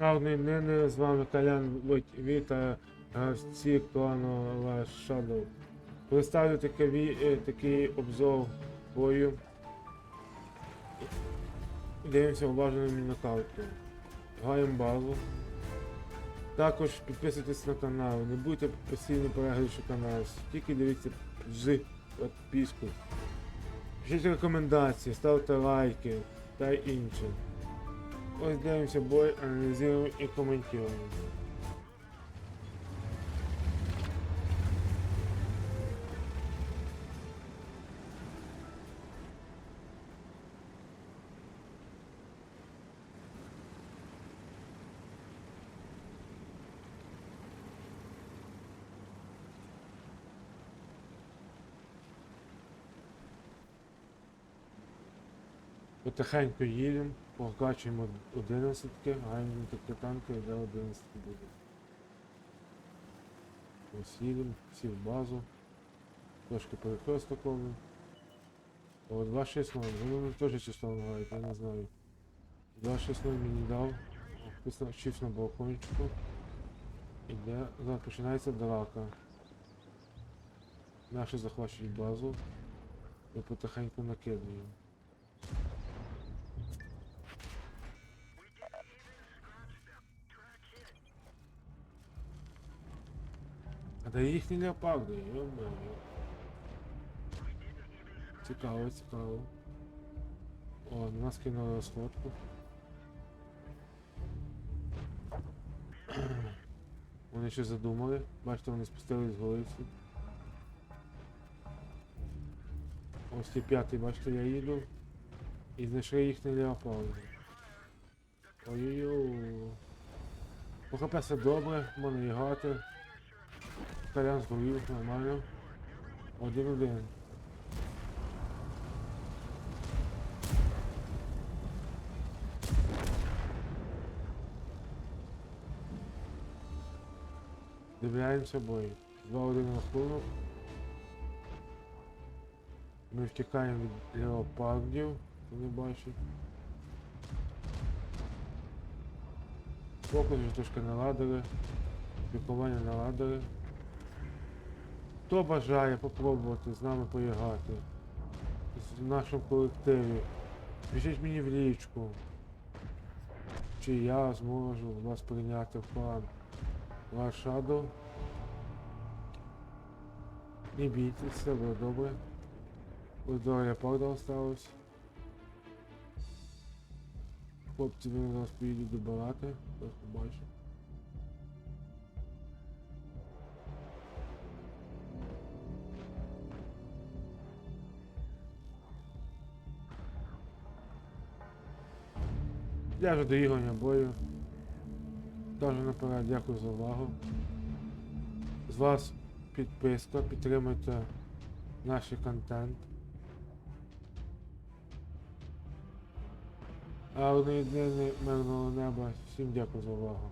Гарної днини з вами Колян Віта, гравці клану Last Shadow. Представлю е, такий обзор бою. Дивимося уважними нокаутом. Граємо базу. Також підписуйтесь на канал, не будьте постійно переглядачі канал, тільки дивіться з підписку. Пишіть рекомендації, ставте лайки та інше. Ось дивимося бой, аналізуємо і коментуємо. Потихеньку їдемо, прокачуємо 11, граємо на такі танки, де 11 буде. Ось їдемо, всі в базу. Трошки перехрестаковуємо. О, 2.6 ну вони теж число грають, я не знаю. 2.6 мені дав. Хтось навчився на балкончику. Іде, зараз починається драка. Наші захвачують базу. Ми потихеньку накидуємо. А де їхні леопарди, йо-моє. Цікаво, цікаво. О, на нас кинули розходку. Вони щось задумали. Бачите, вони спустились з голи всі. Ось ті п'ятий, бачите, я їду. І знайшли їхні леопарди. Ой-ой-ой. По ХП все добре, можна і Колян згорів, нормально. Один-один. Дивляємося бой. Два-один рахунок. Ми втікаємо від леопардів, не бачить. Фокус вже трошки наладили. Пікування наладили. Хто бажає попробувати з нами поіграти в нашому колективі, пишіть мені в лічку. Чи я зможу вас прийняти в план ваш Shadow. Не бійтесь, все буде добре. До аеропорту осталось. Хлопці вони зараз поїдуть добирати, зараз побачу. Я вже доіграння бою. Дуже наперед дякую за увагу. З вас підписка, підтримуйте наш контент. А одної днини мирного неба. Всім дякую за увагу.